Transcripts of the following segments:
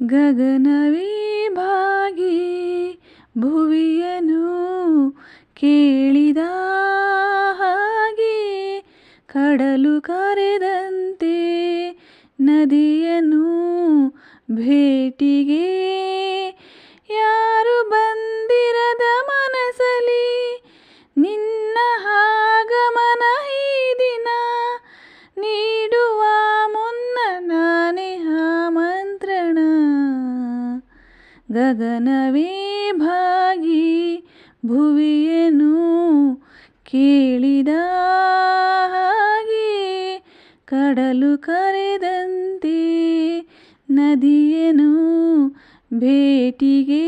ಗಗನವೇ ಭಾಗಿ ಭುವಿಯನು ಕೇಳಿದ ಹಾಗೆ ಕಡಲು ಕರೆದಂತೆ ನದಿಯನು ಭೇಟಿಗೆ ಗಗನವೇ ಭಾಗಿ ಭುವಿಯನು ಕೇಳಿದ ಹಾಗೆ ಕಡಲು ಕರೆದಂತೆ ನದಿಯನು ಭೇಟಿಗೆ.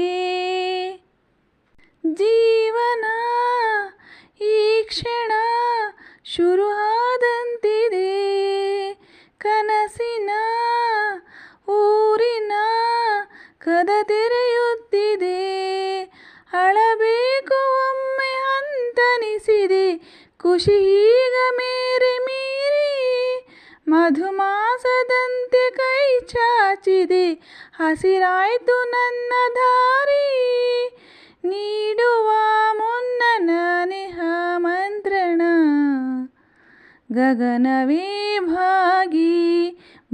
ಜೀವನ ಈ ಕ್ಷಣ ಶುರು ಆದಂತಿದೆ ಕನಸಿನ ಖುಷಿ ಈಗ ಮೇರೆ ಮೀರಿ ಮಧುಮಾಸದಂತೆ ಕೈ ಚಾಚಿದೆ. ಹಸಿರಾಯ್ತು ನನ್ನ ದಾರಿ, ನೀಡುವ ಮುನ್ನ ನಾನೇಹ ಮಂತ್ರಣ. ಗಗನವೇ ಭಾಗಿ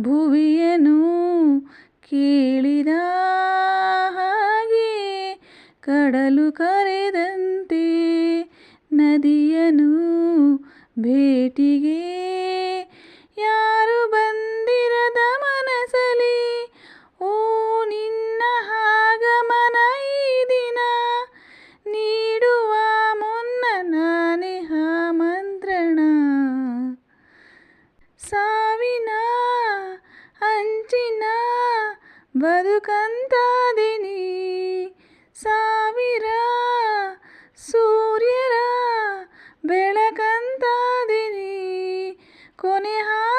ಭುವಿಯನು ಕೇಳಿದ ಹಾಗೆ ಕಡಲು ಕರೆದಂತೆ ನದಿಯನು ಭೇಟಿಗೆ. ಯಾರು ಬಂದಿರದ ಮನಸಲಿ ಓ, ನಿನ್ನ ಆಗಮನ ಈ ದಿನ. ನೀಡುವ ಮುನ್ನ ನಾನೇ ಮಂತ್ರಣ. ಸಾವಿನ ಅಂಚಿನ ಬದುಕಂತಾದಿನಿ. ಸಾವಿರ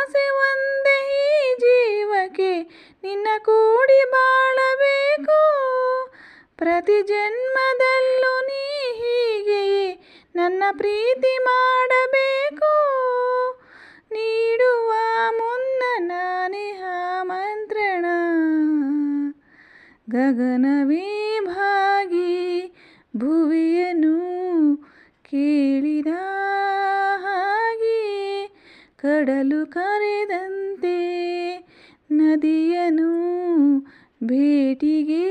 ಆಸೆ ಒಂದೇ ಈ ಜೀವಕ್ಕೆ ನಿನ್ನ ಕೂಡಿ ಬಾಳಬೇಕು. ಪ್ರತಿ ಜನ್ಮದಲ್ಲೂ ನೀ ಹೀಗೆ ನನ್ನ ಪ್ರೀತಿ ಮಾಡಬೇಕು. ನೀಡುವ ಮುನ್ನ ನಾನೇ ಆಮಂತ್ರಣ ಗಗನವೇ ಭಾಗಿ ಭುವಿಯನು ಕೇಳಿದ ಕಡಲು ಕರೆದಂತೆ ನದಿಯನು ಭೇಟಿಗೆ